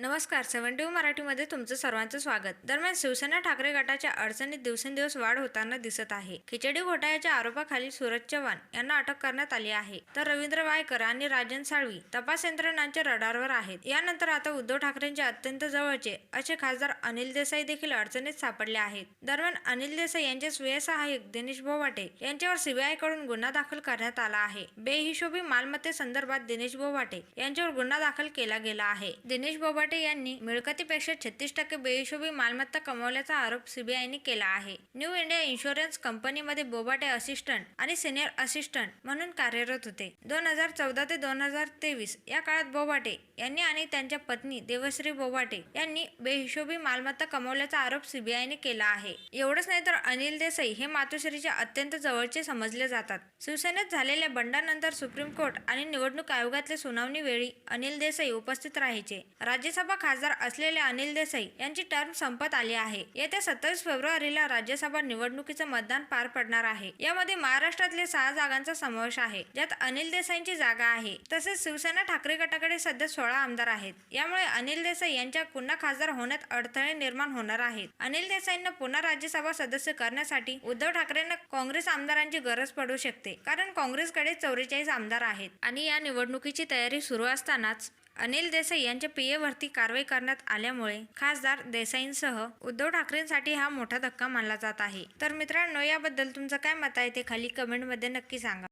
नमस्कार सेवन टी मराठीमध्ये तुमचं सर्वांचं स्वागत. दरम्यान शिवसेना ठाकरे गटाच्या अडचणीत दिवसेंदिवस वाढ होताना दिसत आहे. खिचडी घोटाळ्याच्या आरोपाखाली सूरज चव्हाण यांना अटक करण्यात आली आहे. तर रवींद्र वायकर आणि राजन साळवी तपास यंत्रणांच्या रडारवर आहेत. यानंतर आता उद्धव ठाकरेंचे अत्यंत जवळचे असे खासदार अनिल देसाई देखील अडचणीत सापडले आहेत. दरम्यान अनिल देसाई यांचे स्वीय सहाय्यक दिनेश बोवाटे यांच्यावर सीबीआयकडून गुन्हा दाखल करण्यात आला आहे. बेहिशोबी मालमत्तेसंदर्भात दिनेश बोवाटे यांच्यावर गुन्हा दाखल केला गेला आहे. दिनेश बोबाटे यांनी मिळकतीपेक्षा छत्तीस टक्के बेहिशोबी मालमत्ता कमावल्याचा आरोप सीबीआयने केला आहे. न्यू इंडिया इन्शुरन्स कंपनीमध्ये बोबाटे असिस्टंट आणि सिनियर असिस्टंट म्हणून कार्यरत होते. दोन हजार चौदा ते दोन हजार तेवीस या काळात बोबाटे यांनी आणि त्यांच्या पत्नी देवश्री बोबाटे यांनी बेहिशोबी मालमत्ता कमावल्याचा आरोप सीबीआयने केला आहे. एवढंच नाही तर अनिल देसाई हे मातोश्रीच्या अत्यंत जवळचे समजले जातात. शिवसेनेत झालेल्या बंडानंतर सुप्रीम कोर्ट आणि निवडणूक आयोगातल्या सुनावणी वेळी अनिल देसाई उपस्थित राहायचे. राज्यसभा खासदार असलेले अनिल देसाई यांची टर्म संपत आली आहे. येत्या सत्तावीस फेब्रुवारीला राज्यसभा निवडणुकीचं मतदान पार पडणार आहे. यामध्ये महाराष्ट्रातले सहा जागांचा समावेश आहे ज्यात अनिल देसाईंची जागा आहे. तसेच शिवसेना ठाकरे गटाकडे सध्या सोळा आमदार आहेत. यामुळे अनिल देसाई यांच्या पुन्हा खासदार होण्यात अडथळे निर्माण होणार आहेत. अनिल देसाईंना पुन्हा राज्यसभा सदस्य करण्यासाठी उद्धव ठाकरेंना काँग्रेस आमदारांची गरज पडू शकते कारण काँग्रेसकडे चौवेचाळीस आमदार आहेत. आणि या निवडणुकीची तयारी सुरू असतानाच अनिल देसाई यांच्या पीएवरती कारवाई करण्यात आल्यामुळे खासदार देसाईंसह उद्धव ठाकरेंसाठी हा मोठा धक्का मानला जात आहे. तर मित्रांनो याबद्दल तुमचं काय मत आहे ते खाली कमेंटमध्ये नक्की सांगा.